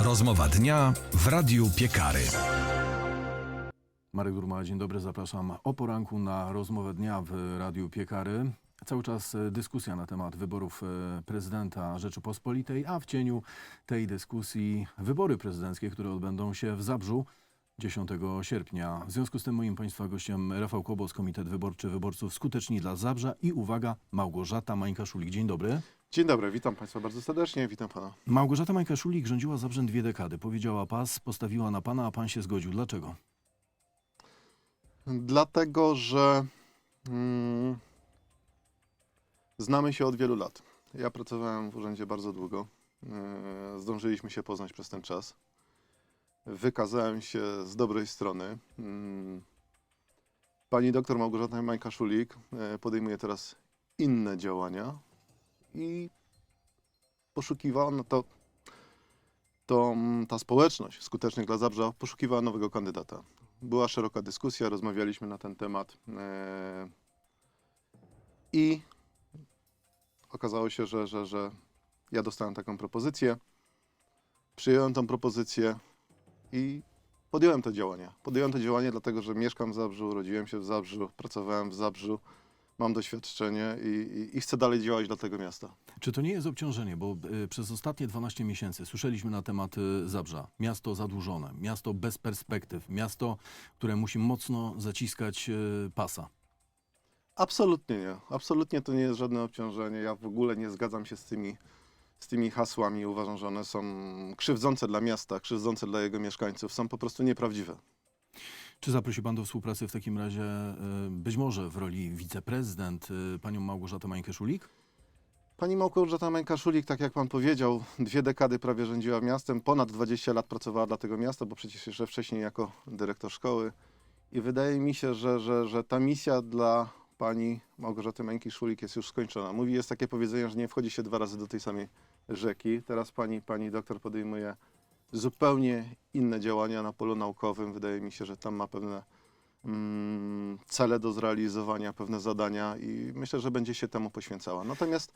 Rozmowa dnia w Radiu Piekary. Marek Durma, dzień dobry, zapraszam o poranku na rozmowę dnia w Radiu Piekary. Cały czas e, dyskusja na temat wyborów e, prezydenta Rzeczypospolitej, a w cieniu tej dyskusji wybory prezydenckie, które odbędą się w Zabrzu 10 sierpnia. W związku z tym moim Państwa gościem Rafał Kobos, Komitet Wyborczy Wyborców Skuteczni dla Zabrza i uwaga, Małgorzata Mańka-Szulik. Dzień dobry. Dzień dobry, witam Państwa bardzo serdecznie, witam Pana. Małgorzata Mańka-Szulik rządziła Zabrzem dwie dekady. Powiedziała pas, postawiła na Pana, a Pan się zgodził. Dlaczego? Dlatego, że mm, znamy się od wielu lat. Ja pracowałem w urzędzie bardzo długo. Yy, zdążyliśmy się poznać przez ten czas. Wykazałem się z dobrej strony. Mm, Pani doktor Małgorzata Majka-Szulik yy, podejmuje teraz inne działania i poszukiwała, no to, to mm, ta społeczność skutecznych dla Zabrza poszukiwała nowego kandydata. Była szeroka dyskusja, rozmawialiśmy na ten temat e, i okazało się, że, że, że ja dostałem taką propozycję. Przyjąłem tą propozycję i podjąłem to działanie. Podjąłem to działanie dlatego, że mieszkam w Zabrzu, urodziłem się w Zabrzu, pracowałem w Zabrzu, mam doświadczenie i, i, i chcę dalej działać dla tego miasta. Czy to nie jest obciążenie? Bo y, przez ostatnie 12 miesięcy słyszeliśmy na temat y, Zabrza. Miasto zadłużone, miasto bez perspektyw, miasto, które musi mocno zaciskać y, pasa. Absolutnie nie. Absolutnie to nie jest żadne obciążenie. Ja w ogóle nie zgadzam się z tymi, z tymi hasłami. Uważam, że one są krzywdzące dla miasta, krzywdzące dla jego mieszkańców. Są po prostu nieprawdziwe. Czy zaprosi Pan do współpracy w takim razie, y, być może w roli wiceprezydent, y, panią Małgorzatę Mańkę-Szulik? Pani Małgorzata Męka-Szulik, tak jak pan powiedział, dwie dekady prawie rządziła miastem, ponad 20 lat pracowała dla tego miasta, bo przecież jeszcze wcześniej jako dyrektor szkoły. I wydaje mi się, że, że, że ta misja dla pani Małgorzaty Męki-Szulik jest już skończona. Mówi, jest takie powiedzenie, że nie wchodzi się dwa razy do tej samej rzeki. Teraz pani, pani doktor podejmuje zupełnie inne działania na polu naukowym. Wydaje mi się, że tam ma pewne mm, cele do zrealizowania, pewne zadania i myślę, że będzie się temu poświęcała. Natomiast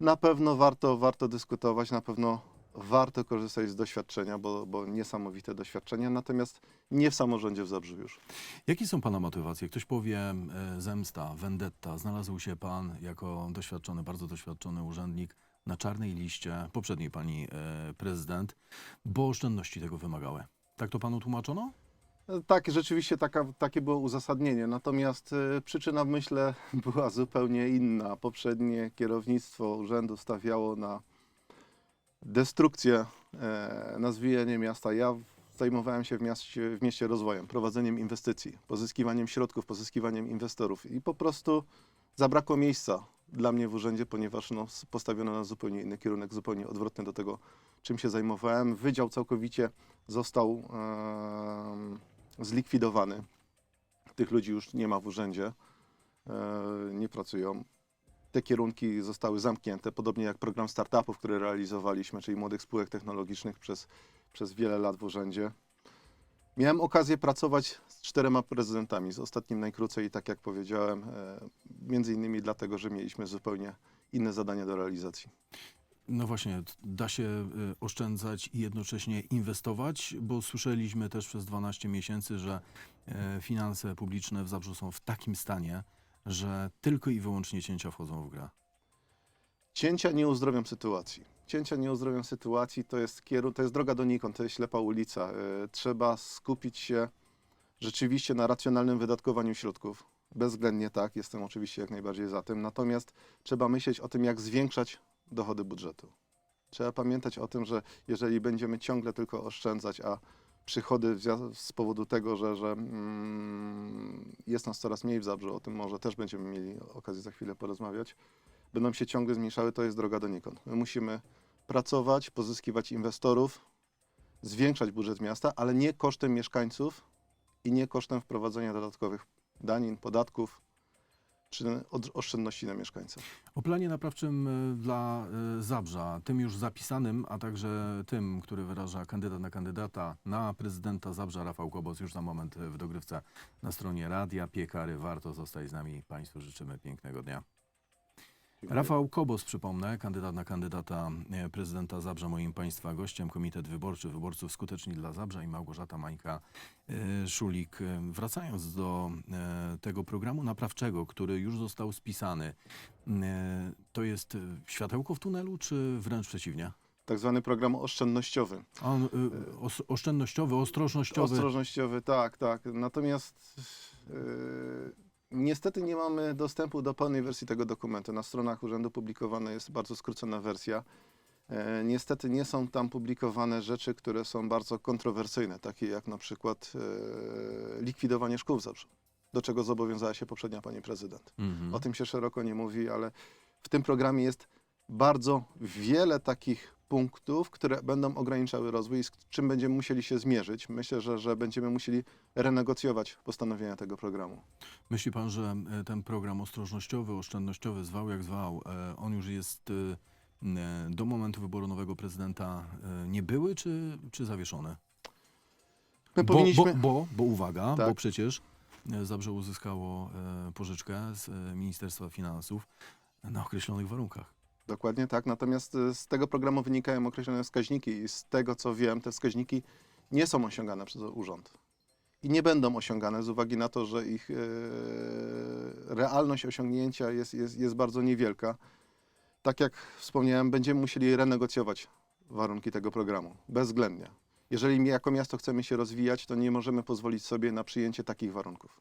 na pewno warto, warto dyskutować, na pewno warto korzystać z doświadczenia, bo, bo niesamowite doświadczenia, natomiast nie w samorządzie w Zabrzu już. Jakie są Pana motywacje? Ktoś powie y, zemsta, vendetta. Znalazł się Pan jako doświadczony, bardzo doświadczony urzędnik na czarnej liście poprzedniej Pani y, prezydent, bo oszczędności tego wymagały. Tak to Panu tłumaczono? Tak, rzeczywiście taka, takie było uzasadnienie, natomiast y, przyczyna myślę była zupełnie inna. Poprzednie kierownictwo urzędu stawiało na destrukcję, e, na zwijanie miasta. Ja zajmowałem się w mieście, w mieście rozwojem, prowadzeniem inwestycji, pozyskiwaniem środków, pozyskiwaniem inwestorów i po prostu zabrakło miejsca dla mnie w urzędzie, ponieważ no, postawiono na zupełnie inny kierunek, zupełnie odwrotny do tego, czym się zajmowałem. Wydział całkowicie został em, zlikwidowany. Tych ludzi już nie ma w urzędzie, e, nie pracują. Te kierunki zostały zamknięte, podobnie jak program startupów, który realizowaliśmy, czyli młodych spółek technologicznych przez, przez wiele lat w urzędzie. Miałem okazję pracować czterema prezydentami, z ostatnim najkrócej i tak jak powiedziałem, e, między innymi dlatego, że mieliśmy zupełnie inne zadania do realizacji. No właśnie, da się y, oszczędzać i jednocześnie inwestować, bo słyszeliśmy też przez 12 miesięcy, że y, finanse publiczne w Zabrzu są w takim stanie, że tylko i wyłącznie cięcia wchodzą w grę. Cięcia nie uzdrowią sytuacji. Cięcia nie uzdrowią sytuacji, to jest, kieru- to jest droga donikąd, to jest ślepa ulica. E, Trzeba skupić się rzeczywiście na racjonalnym wydatkowaniu środków. Bezwzględnie tak, jestem oczywiście jak najbardziej za tym. Natomiast trzeba myśleć o tym, jak zwiększać dochody budżetu. Trzeba pamiętać o tym, że jeżeli będziemy ciągle tylko oszczędzać, a przychody z powodu tego, że, że mm, jest nas coraz mniej w Zabrzu, o tym może też będziemy mieli okazję za chwilę porozmawiać, będą się ciągle zmniejszały, to jest droga donikąd. My musimy pracować, pozyskiwać inwestorów, zwiększać budżet miasta, ale nie kosztem mieszkańców i nie kosztem wprowadzenia dodatkowych danin, podatków czy oszczędności na mieszkańca. O planie naprawczym y, dla y, Zabrza, tym już zapisanym, a także tym, który wyraża kandydat na kandydata na prezydenta Zabrza, Rafał Kobos, już za moment y, w dogrywce na stronie Radia Piekary. Warto zostać z nami. Państwu życzymy pięknego dnia. Rafał Kobos, przypomnę, kandydat na kandydata e, prezydenta Zabrza, moim Państwa gościem, Komitet Wyborczy Wyborców Skuteczni dla Zabrza i Małgorzata Mańka e, Szulik. E, Wracając do tego programu naprawczego, który już został spisany, to jest światełko w tunelu, czy wręcz przeciwnie? Tak zwany program oszczędnościowy. On, os, oszczędnościowy, ostrożnościowy. Ostrożnościowy, tak, tak. Natomiast yy, niestety nie mamy dostępu do pełnej wersji tego dokumentu. Na stronach urzędu publikowana jest bardzo skrócona wersja. E, Niestety nie są tam publikowane rzeczy, które są bardzo kontrowersyjne, takie jak na przykład e, likwidowanie szkół Zabrzu, do czego zobowiązała się poprzednia pani prezydent. Mhm. O tym się szeroko nie mówi, ale w tym programie jest bardzo wiele takich punktów, które będą ograniczały rozwój i z czym będziemy musieli się zmierzyć. Myślę, że, że będziemy musieli renegocjować postanowienia tego programu. Myśli pan, że e, ten program ostrożnościowy, oszczędnościowy, zwał jak zwał, e, on już jest e, do momentu wyboru nowego prezydenta niebyły, czy, czy zawieszony? My Bo, powinniśmy... bo, bo, bo uwaga, Tak. bo przecież Zabrze uzyskało pożyczkę z Ministerstwa Finansów na określonych warunkach. Dokładnie tak, natomiast e, z tego programu wynikają określone wskaźniki i z tego co wiem, te wskaźniki nie są osiągane przez urząd. I nie będą osiągane z uwagi na to, że ich e, realność osiągnięcia jest, jest, jest bardzo niewielka. Tak jak wspomniałem, będziemy musieli renegocjować warunki tego programu, bezwzględnie. Jeżeli my jako miasto chcemy się rozwijać, to nie możemy pozwolić sobie na przyjęcie takich warunków.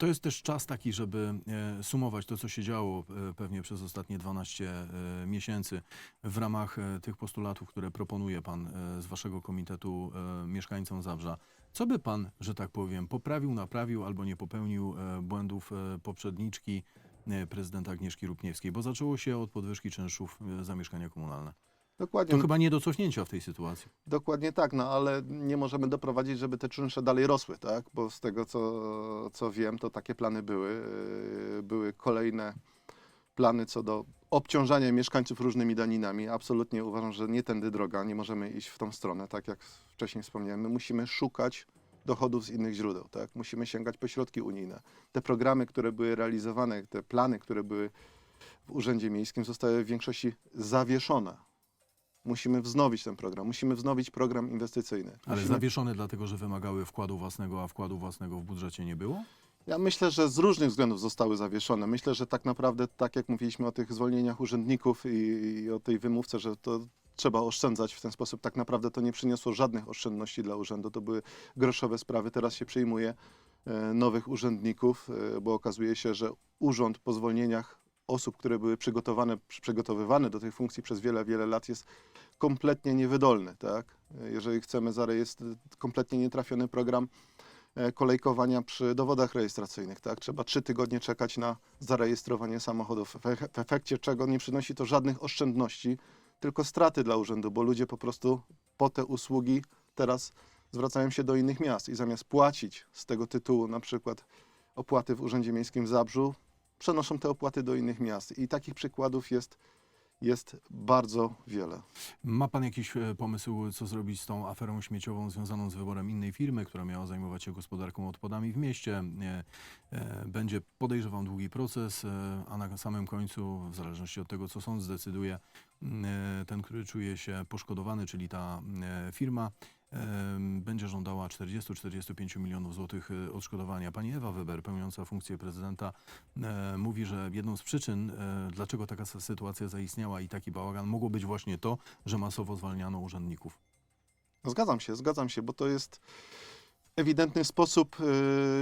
To jest też czas taki, żeby e, sumować to, co się działo e, pewnie przez ostatnie 12 e, miesięcy w ramach tych postulatów, które proponuje Pan z Waszego komitetu mieszkańcom Zabrza. Co by Pan, że tak powiem, poprawił, naprawił albo nie popełnił błędów poprzedniczki prezydenta Agnieszki Rupniewskiej? Bo zaczęło się od podwyżki czynszów za mieszkania komunalne. Dokładnie. To chyba nie do cofnięcia w tej sytuacji. Dokładnie tak, no ale nie możemy doprowadzić, żeby te czynsze dalej rosły, tak? Bo z tego, co, co wiem, to takie plany były. Yy, Były kolejne plany co do obciążania mieszkańców różnymi daninami. Absolutnie uważam, że nie tędy droga, nie możemy iść w tą stronę, tak jak wcześniej wspomniałem. My musimy szukać dochodów z innych źródeł, tak? Musimy sięgać po środki unijne. Te programy, które były realizowane, te plany, które były w Urzędzie Miejskim zostały w większości zawieszone. Musimy wznowić ten program, musimy wznowić program inwestycyjny. Ale Musimy... zawieszone dlatego, że wymagały wkładu własnego, a wkładu własnego w budżecie nie było? Ja myślę, że z różnych względów zostały zawieszone. Myślę, że tak naprawdę, tak jak mówiliśmy o tych zwolnieniach urzędników i, i o tej wymówce, że to trzeba oszczędzać w ten sposób, tak naprawdę to nie przyniosło żadnych oszczędności dla urzędu. To były groszowe sprawy. Teraz się przyjmuje e, nowych urzędników, e, bo okazuje się, że urząd po zwolnieniach osób, które były przygotowane, przygotowywane do tej funkcji przez wiele, wiele lat jest kompletnie niewydolny. Tak? Jeżeli chcemy zarejestrować kompletnie nietrafiony program, e, kolejkowania przy dowodach rejestracyjnych. Tak? Trzeba trzy tygodnie czekać na zarejestrowanie samochodów, w efekcie czego nie przynosi to żadnych oszczędności, tylko straty dla urzędu, bo ludzie po prostu po te usługi teraz zwracają się do innych miast i zamiast płacić z tego tytułu na przykład opłaty w Urzędzie Miejskim w Zabrzu, przenoszą te opłaty do innych miast. I takich przykładów jest, jest bardzo wiele. Ma pan jakiś e, pomysł, co zrobić z tą aferą śmieciową związaną z wyborem innej firmy, która miała zajmować się gospodarką odpadami w mieście? E, Będzie, podejrzewam, długi proces, e, a na samym końcu, w zależności od tego, co sąd zdecyduje, m, e, ten, który czuje się poszkodowany, czyli ta firma, będzie żądała 40-45 milionów złotych e, odszkodowania. Pani Ewa Weber, pełniąca funkcję prezydenta, e, mówi, że jedną z przyczyn, e, dlaczego taka sytuacja zaistniała i taki bałagan, mogło być właśnie to, że masowo zwalniano urzędników. Zgadzam się, zgadzam się, bo to jest ewidentny sposób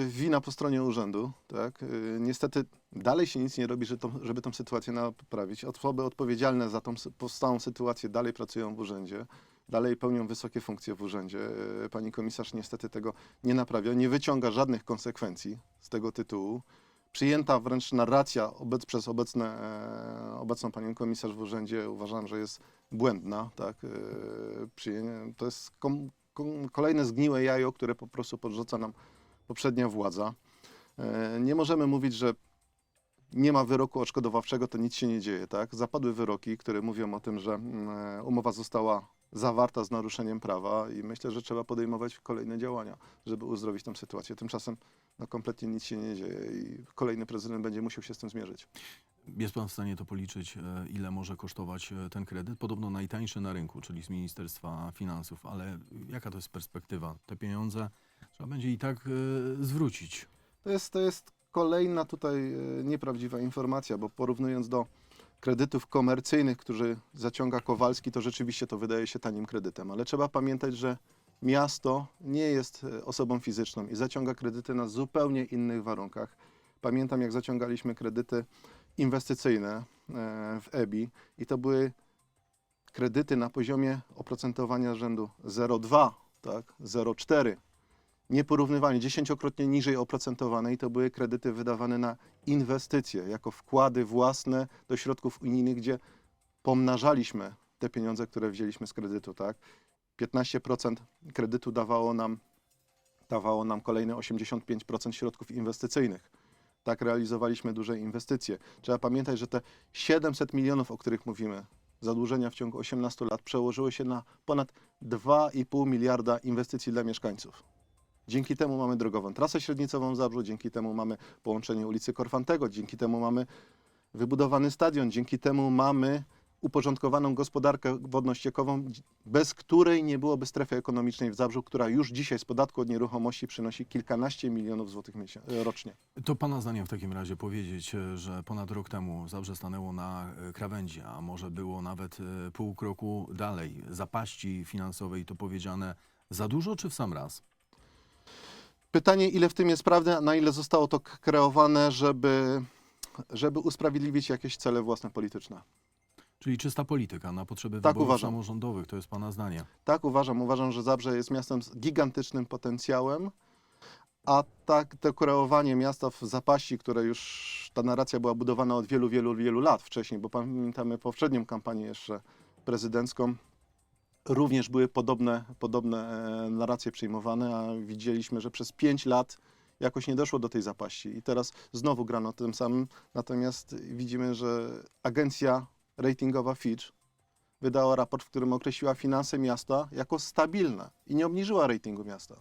wina po stronie urzędu. Tak? Niestety dalej się nic nie robi, żeby tą, sytuację naprawić. Osoby odpowiedzialne za tą powstałą sytuację dalej pracują w urzędzie, dalej pełnią wysokie funkcje w urzędzie. Y, pani komisarz niestety tego nie naprawia, nie wyciąga żadnych konsekwencji z tego tytułu. Przyjęta wręcz narracja obec, przez obecne, e, obecną panią komisarz w urzędzie uważam, że jest błędna. Tak? E, to jest kom, kom, kolejne zgniłe jajo, które po prostu podrzuca nam poprzednia władza. E, nie możemy mówić, że nie ma wyroku odszkodowawczego, to nic się nie dzieje. Tak? Zapadły wyroki, które mówią o tym, że mm, e, umowa została zawarta z naruszeniem prawa i myślę, że trzeba podejmować kolejne działania, żeby uzdrowić tę sytuację. Tymczasem no, kompletnie nic się nie dzieje i kolejny prezydent będzie musiał się z tym zmierzyć. Jest pan w stanie to policzyć, e, ile może kosztować e, ten kredyt? Podobno najtańszy na rynku, czyli z Ministerstwa Finansów, ale jaka to jest perspektywa? Te pieniądze trzeba będzie i tak e, zwrócić. To jest, to jest kolejna tutaj nieprawdziwa informacja, bo porównując do kredytów komercyjnych, które zaciąga Kowalski, to rzeczywiście to wydaje się tanim kredytem. Ale trzeba pamiętać, że miasto nie jest e, osobą fizyczną i zaciąga kredyty na zupełnie innych warunkach. Pamiętam, jak zaciągaliśmy kredyty inwestycyjne e, w EBI i to były kredyty na poziomie oprocentowania rzędu 0,2, tak, 0,4 nieporównywalnie, dziesięciokrotnie niżej oprocentowane i to były kredyty wydawane na inwestycje, jako wkłady własne do środków unijnych, gdzie pomnażaliśmy te pieniądze, które wzięliśmy z kredytu, tak? 15% kredytu dawało nam, dawało nam kolejne 85% środków inwestycyjnych. Tak realizowaliśmy duże inwestycje. Trzeba pamiętać, że te 700 milionów, o których mówimy, zadłużenia w ciągu 18 lat przełożyły się na ponad 2,5 miliarda inwestycji dla mieszkańców. Dzięki temu mamy drogową trasę średnicową w Zabrzu, dzięki temu mamy połączenie ulicy Korfantego, dzięki temu mamy wybudowany stadion, dzięki temu mamy uporządkowaną gospodarkę wodno-ściekową, bez której nie byłoby strefy ekonomicznej w Zabrzu, która już dzisiaj z podatku od nieruchomości przynosi kilkanaście milionów złotych miesię- rocznie. To pana zdaniem w takim razie powiedzieć, e, że ponad rok temu Zabrze stanęło na e, krawędzi, a może było nawet e, pół kroku dalej, zapaści finansowej, to powiedziane za dużo czy w sam raz? Pytanie, ile w tym jest prawdy, a na ile zostało to kreowane, żeby, żeby usprawiedliwić jakieś cele własne polityczne. Czyli czysta polityka na potrzeby Tak wyborów uważam. samorządowych, to jest pana zdanie. Tak, uważam. Uważam, że Zabrze jest miastem z gigantycznym potencjałem, a tak to kreowanie miasta w zapaści, które już ta narracja była budowana od wielu, wielu, wielu lat wcześniej, bo pamiętamy poprzednią kampanię jeszcze prezydencką, również były podobne, podobne e, narracje przyjmowane, a widzieliśmy, że przez pięć lat jakoś nie doszło do tej zapaści i teraz znowu grano tym samym, natomiast widzimy, że agencja ratingowa Fitch wydała raport, w którym określiła finanse miasta jako stabilne i nie obniżyła ratingu miasta.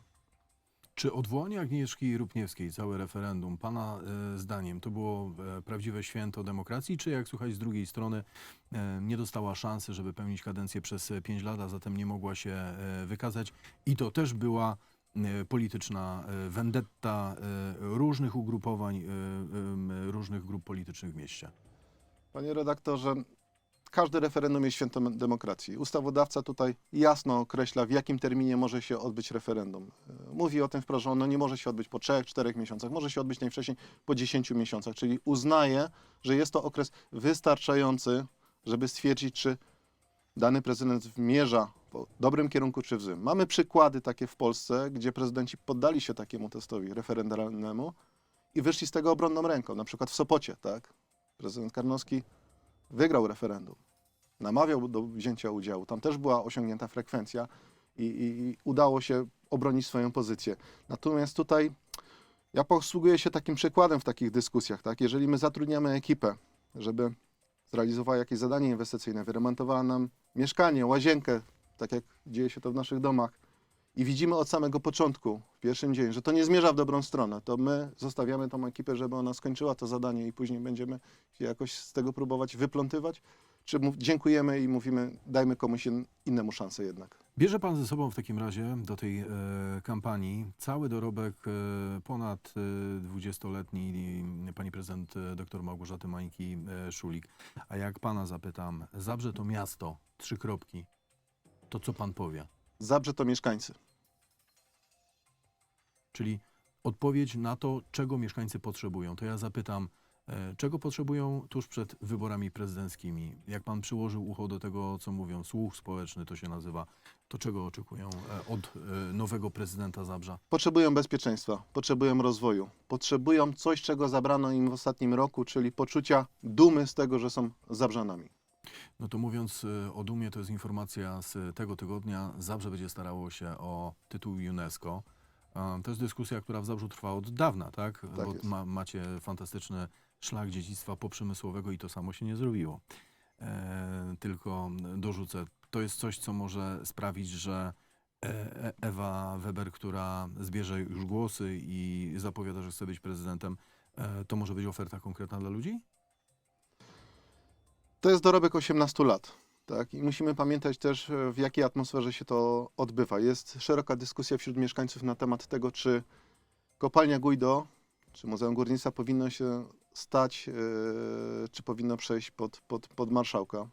Czy odwołanie Agnieszki Rupniewskiej, całe referendum, pana e, zdaniem, to było e, prawdziwe święto demokracji, czy jak słuchać z drugiej strony, e, nie dostała szansy, żeby pełnić kadencję przez 5 lat, a zatem nie mogła się wykazać i to też była polityczna e, różnych ugrupowań, różnych grup politycznych w mieście. Panie redaktorze, każde referendum jest świętem demokracji. Ustawodawca tutaj jasno określa, w jakim terminie może się odbyć referendum. E, Mówi o tym wprost, że ono nie może się odbyć po 3-4 miesiącach, może się odbyć najwcześniej po 10 miesiącach, czyli uznaje, że jest to okres wystarczający, żeby stwierdzić, czy dany prezydent zmierza w dobrym kierunku czy w złym. Mamy przykłady takie w Polsce, gdzie prezydenci poddali się takiemu testowi referendalnemu i wyszli z tego obronną ręką, na przykład w Sopocie, tak? Prezydent Karnowski wygrał referendum, namawiał do wzięcia udziału. Tam też była osiągnięta frekwencja i, i, i udało się obronić swoją pozycję. Natomiast tutaj ja posługuję się takim przykładem w takich dyskusjach. Tak? Jeżeli my zatrudniamy ekipę, żeby zrealizowała jakieś zadanie inwestycyjne, wyremontowała nam mieszkanie, łazienkę, tak jak dzieje się to w naszych domach, i widzimy od samego początku, w pierwszym dzień, że to nie zmierza w dobrą stronę, to my zostawiamy tą ekipę, żeby ona skończyła to zadanie i później będziemy się jakoś z tego próbować wyplątywać, czy dziękujemy i mówimy, dajmy komuś in, innemu szansę jednak. Bierze pan ze sobą w takim razie do tej e, kampanii cały dorobek e, ponad e, 20-letni pani prezydent e, dr Małgorzaty Mańki-Szulik. A jak pana zapytam, Zabrze to miasto, trzy kropki, to co pan powie? Zabrze to mieszkańcy. Czyli odpowiedź na to, czego mieszkańcy potrzebują. To ja zapytam, e, czego potrzebują tuż przed wyborami prezydenckimi? Jak pan przyłożył ucho do tego, co mówią, słuch społeczny to się nazywa, to czego oczekują e, od e, nowego prezydenta Zabrza? Potrzebują bezpieczeństwa, potrzebują rozwoju, potrzebują coś, czego zabrano im w ostatnim roku, czyli poczucia dumy z tego, że są Zabrzanami. No to mówiąc o dumie, to jest informacja z tego tygodnia. Zabrze będzie starało się o tytuł UNESCO. To jest dyskusja, która w Zabrzu trwa od dawna, tak? Bo jest. ma, macie fantastyczny szlak dziedzictwa poprzemysłowego i to samo się nie zrobiło. E, tylko dorzucę, to jest coś, co może sprawić, że e, E- Ewa Weber, która zbierze już głosy i zapowiada, że chce być prezydentem, e, to może być oferta konkretna dla ludzi? To jest dorobek 18 lat. Tak? I musimy pamiętać też, e, w jakiej atmosferze się to odbywa. Jest szeroka dyskusja wśród mieszkańców na temat tego, czy kopalnia Guido, czy Muzeum Górnictwa powinno się stać, e, czy powinno przejść pod, pod, pod marszałka.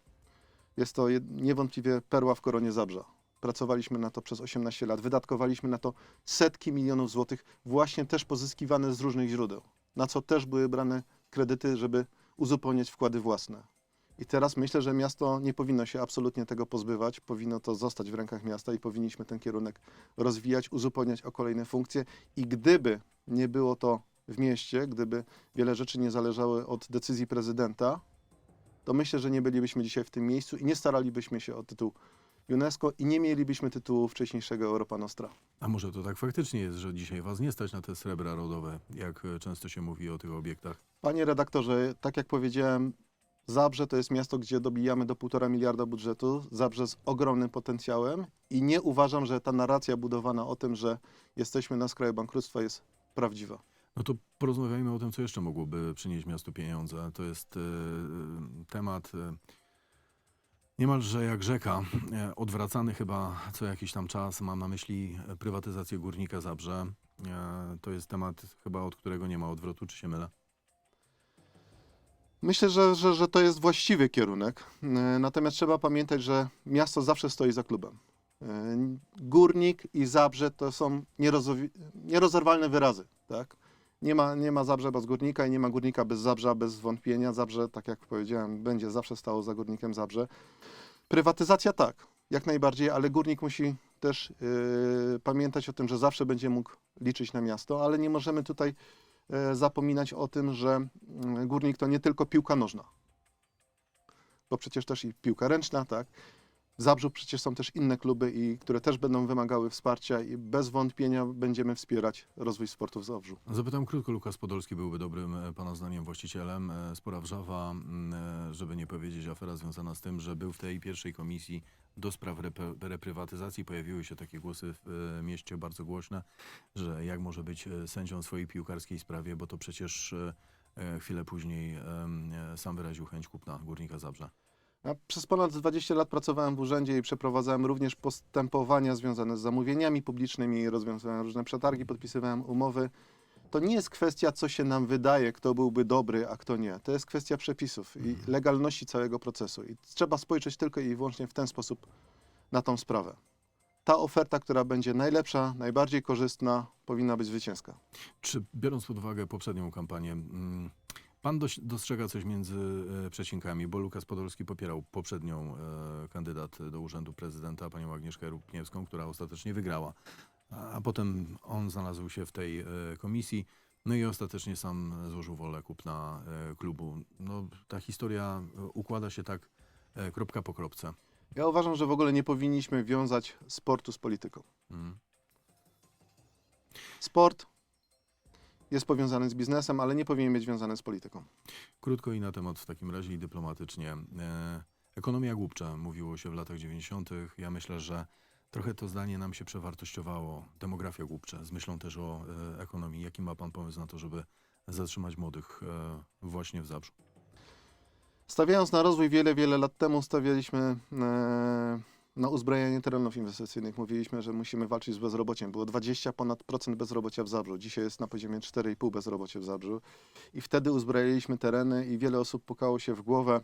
Jest to niewątpliwie perła w koronie Zabrza. Pracowaliśmy na to przez 18 lat, wydatkowaliśmy na to setki milionów złotych, właśnie też pozyskiwane z różnych źródeł, na co też były brane kredyty, żeby uzupełniać wkłady własne. I teraz myślę, że miasto nie powinno się absolutnie tego pozbywać, powinno to zostać w rękach miasta i powinniśmy ten kierunek rozwijać, uzupełniać o kolejne funkcje. I gdyby nie było to w mieście, gdyby wiele rzeczy nie zależały od decyzji prezydenta, to myślę, że nie bylibyśmy dzisiaj w tym miejscu i nie staralibyśmy się o tytuł UNESCO i nie mielibyśmy tytułu wcześniejszego Europa Nostra. A może to tak faktycznie jest, że dzisiaj was nie stać na te srebra rodowe, jak często się mówi o tych obiektach? Panie redaktorze, tak jak powiedziałem, Zabrze to jest miasto, gdzie dobijamy do 1,5 miliarda budżetu. Zabrze z ogromnym potencjałem i nie uważam, że ta narracja budowana o tym, że jesteśmy na skraju bankructwa jest prawdziwa. No to porozmawiajmy o tym, co jeszcze mogłoby przynieść miastu pieniądze. To jest e, temat e, niemalże jak rzeka, e, odwracany chyba co jakiś tam czas. Mam na myśli prywatyzację Górnika Zabrze. To jest temat chyba, od którego nie ma odwrotu, czy się mylę? Myślę, że, że, że to jest właściwy kierunek. E, Natomiast trzeba pamiętać, że miasto zawsze stoi za klubem. E, Górnik i Zabrze to są nierozerwalne wyrazy. Tak? Nie, ma, nie ma Zabrze bez Górnika i nie ma Górnika bez Zabrza, bez wątpienia. Zabrze, tak jak powiedziałem, będzie zawsze stało za Górnikiem Zabrze. Prywatyzacja tak, jak najbardziej, ale Górnik musi też e, pamiętać o tym, że zawsze będzie mógł liczyć na miasto, ale nie możemy tutaj zapominać o tym, że mm, górnik to nie tylko piłka nożna, bo przecież też i piłka ręczna, tak? W Zabrzu przecież są też inne kluby, i, które też będą wymagały wsparcia i bez wątpienia będziemy wspierać rozwój sportu w Zabrzu. Zapytam krótko, Lukas Podolski byłby dobrym, e, pana zdaniem, właścicielem. E, Spora wrzawa, e, żeby nie powiedzieć afera związana z tym, że był w tej pierwszej komisji do spraw repre- reprywatyzacji. Pojawiły się takie głosy w mieście bardzo głośne, że jak może być sędzią w swojej piłkarskiej sprawie, bo to przecież chwilę później sam wyraził chęć kupna Górnika Zabrze. Ja przez ponad 20 lat pracowałem w urzędzie i przeprowadzałem również postępowania związane z zamówieniami publicznymi, rozwiązywałem różne przetargi, podpisywałem umowy. To nie jest kwestia, co się nam wydaje, kto byłby dobry, a kto nie. To jest kwestia przepisów i legalności całego procesu. I trzeba spojrzeć tylko i wyłącznie w ten sposób na tą sprawę. Ta oferta, która będzie najlepsza, najbardziej korzystna, powinna być zwycięska. Czy biorąc pod uwagę poprzednią kampanię, mm, pan doś- dostrzega coś między e, przecinkami, bo Lukas Podolski popierał poprzednią e, kandydat do urzędu prezydenta, panią Agnieszkę Rupniewską, która ostatecznie wygrała. A, a potem on znalazł się w tej e, komisji, no i ostatecznie sam złożył wolę kupna e, klubu. No, ta historia e, układa się tak e, kropka po kropce. Ja uważam, że w ogóle nie powinniśmy wiązać sportu z polityką. Mm. Sport jest powiązany z biznesem, ale nie powinien być związany z polityką. Krótko i na temat w takim razie i dyplomatycznie. E, ekonomia głupcza, mówiło się w latach 90. Ja myślę, że trochę to zdanie nam się przewartościowało. Demografia głupcza, z myślą też o e, ekonomii. Jaki ma pan pomysł na to, żeby zatrzymać młodych e, właśnie w Zabrzu? Stawiając na rozwój wiele, wiele lat temu, stawialiśmy na uzbrajanie terenów inwestycyjnych. Mówiliśmy, że musimy walczyć z bezrobociem. Było 20 ponad procent bezrobocia w Zabrzu. Dzisiaj jest na poziomie 4,5 bezrobocie w Zabrzu. I wtedy uzbrajaliśmy tereny i wiele osób pukało się w głowę,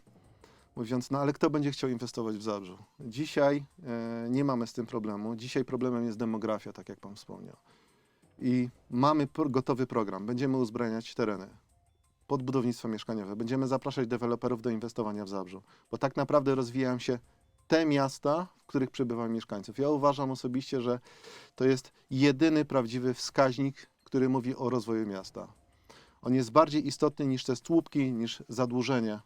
mówiąc, no ale kto będzie chciał inwestować w Zabrzu? Dzisiaj e, nie mamy z tym problemu. Dzisiaj problemem jest demografia, tak jak pan wspomniał. I mamy gotowy program. Będziemy uzbraniać tereny pod budownictwo mieszkaniowe. Będziemy zapraszać deweloperów do inwestowania w Zabrzu, bo tak naprawdę rozwijają się te miasta, w których przybywa mieszkańców. Ja uważam osobiście, że to jest jedyny prawdziwy wskaźnik, który mówi o rozwoju miasta. On jest bardziej istotny niż te stłupki, niż zadłużenie.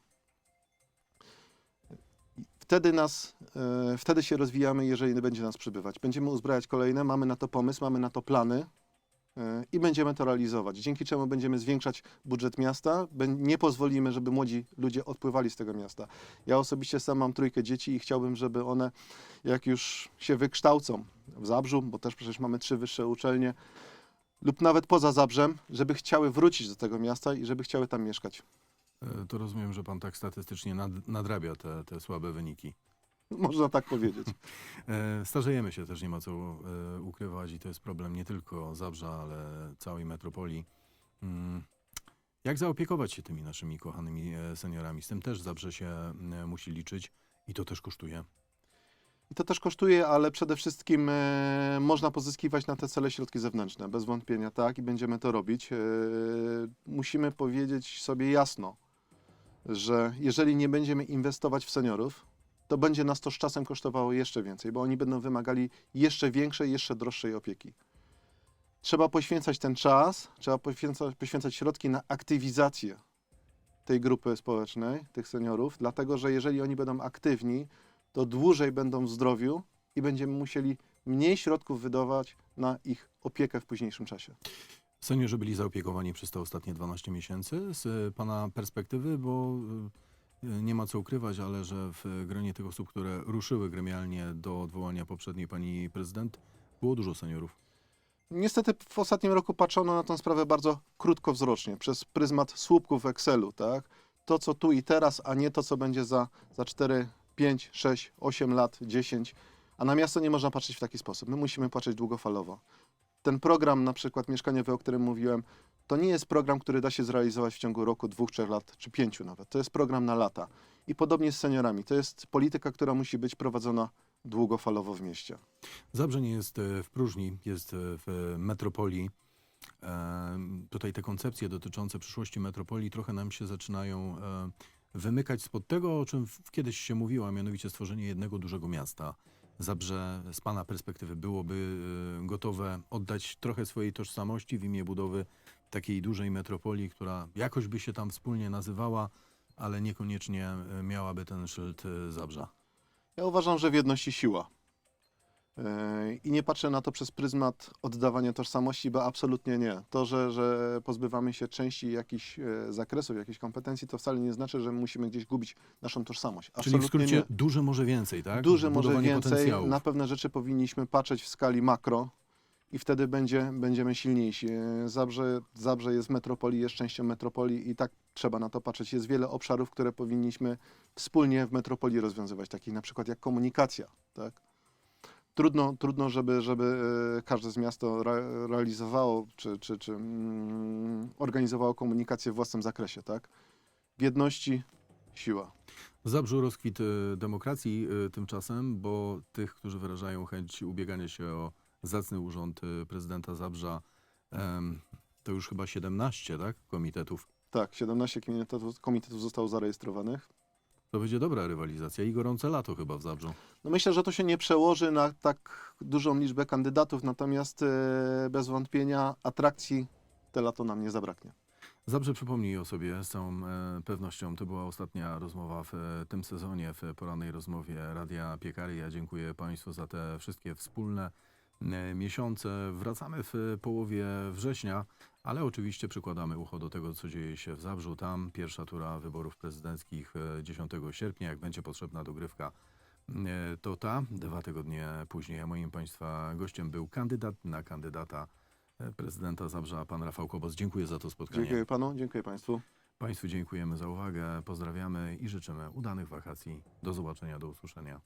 Wtedy, nas, e, wtedy się rozwijamy, jeżeli będzie nas przybywać. Będziemy uzbrajać kolejne, mamy na to pomysł, mamy na to plany i będziemy to realizować. Dzięki czemu będziemy zwiększać budżet miasta, nie pozwolimy, żeby młodzi ludzie odpływali z tego miasta. Ja osobiście sam mam trójkę dzieci i chciałbym, żeby one, jak już się wykształcą w Zabrzu, bo też przecież mamy trzy wyższe uczelnie, lub nawet poza Zabrzem, żeby chciały wrócić do tego miasta i żeby chciały tam mieszkać. E, To rozumiem, że pan tak statystycznie nad, nadrabia te, te słabe wyniki. Można tak powiedzieć. E, Starzejemy się też, nie ma co e, ukrywać i to jest problem nie tylko Zabrza, ale całej metropolii. Mm, Jak zaopiekować się tymi naszymi kochanymi e, seniorami? Z tym też Zabrze się e, musi liczyć i to też kosztuje. I to też kosztuje, ale przede wszystkim e, można pozyskiwać na te cele środki zewnętrzne, bez wątpienia, tak, i będziemy to robić. E, musimy powiedzieć sobie jasno, że jeżeli nie będziemy inwestować w seniorów, to będzie nas to z czasem kosztowało jeszcze więcej, bo oni będą wymagali jeszcze większej, jeszcze droższej opieki. Trzeba poświęcać ten czas, trzeba poświęcać, poświęcać środki na aktywizację tej grupy społecznej, tych seniorów, dlatego że jeżeli oni będą aktywni, to dłużej będą w zdrowiu i będziemy musieli mniej środków wydawać na ich opiekę w późniejszym czasie. Seniorzy byli zaopiekowani przez te ostatnie 12 miesięcy z e, Pana perspektywy, bo e, nie ma co ukrywać, ale że w gronie tych osób, które ruszyły gremialnie do odwołania poprzedniej Pani Prezydent, było dużo seniorów. Niestety w ostatnim roku patrzono na tę sprawę bardzo krótkowzrocznie, przez pryzmat słupków w Excelu, tak? To, co tu i teraz, a nie to, co będzie za, za 4, 5, 6, 8 lat, 10. A na miasto nie można patrzeć w taki sposób. My musimy patrzeć długofalowo. Ten program, na przykład mieszkaniowy, o którym mówiłem, to nie jest program, który da się zrealizować w ciągu roku, dwóch, trzech lat, czy pięciu nawet. To jest program na lata. I podobnie z seniorami. To jest polityka, która musi być prowadzona długofalowo w mieście. Zabrze nie jest e, w próżni, jest e, w metropolii. E, Tutaj te koncepcje dotyczące przyszłości metropolii trochę nam się zaczynają wymykać spod tego, o czym kiedyś się mówiło, a mianowicie stworzenie jednego dużego miasta. Zabrze z Pana perspektywy byłoby gotowe oddać trochę swojej tożsamości w imię budowy takiej dużej metropolii, która jakoś by się tam wspólnie nazywała, ale niekoniecznie e, miałaby ten szyld e, Zabrza. Ja uważam, że w jedności siła. Yy, I nie patrzę na to przez pryzmat oddawania tożsamości, bo absolutnie nie. To, że, że pozbywamy się części jakichś e, zakresów, jakichś kompetencji, to wcale nie znaczy, że musimy gdzieś gubić naszą tożsamość. Czyli w Absolutnie skrócie nie. duże może więcej, tak? Duże może więcej. Na pewne rzeczy powinniśmy patrzeć w skali makro i wtedy będzie, będziemy silniejsi. E, Zabrze, Zabrze jest metropolii, jest częścią metropolii i tak trzeba na to patrzeć. Jest wiele obszarów, które powinniśmy wspólnie w metropolii rozwiązywać, takich na przykład jak komunikacja. Tak? Trudno, trudno żeby, żeby e, każde z miasto re, realizowało czy, czy, czy mm, organizowało komunikację w własnym zakresie. Tak? W jedności siła. Zabrzu rozkwit y, demokracji tymczasem, bo tych, którzy wyrażają chęć ubiegania się o zacny urząd y, prezydenta Zabrza, to już chyba 17, tak? Komitetów. Tak, 17 komitetów, komitetów zostało zarejestrowanych. To będzie dobra rywalizacja i gorące lato chyba w Zabrzu. No myślę, że to się nie przełoży na tak dużą liczbę kandydatów, natomiast e, bez wątpienia atrakcji te lato nam nie zabraknie. Zabrze przypomnij o sobie z całą e, pewnością. To była ostatnia rozmowa w e, tym sezonie, w porannej rozmowie Radia Piekary. Ja dziękuję Państwu za te wszystkie wspólne miesiące. Wracamy w e, połowie września, ale oczywiście przykładamy ucho do tego, co dzieje się w Zabrzu. Tam pierwsza tura wyborów prezydenckich e, 10 sierpnia. Jak będzie potrzebna dogrywka, e, to ta. Dwa tygodnie później, a moim Państwa gościem był kandydat na kandydata e, prezydenta Zabrza, pan Rafał Kobos. Dziękuję za to spotkanie. Dziękuję panu, dziękuję państwu. Państwu dziękujemy za uwagę, pozdrawiamy i życzymy udanych wakacji. Do zobaczenia, do usłyszenia.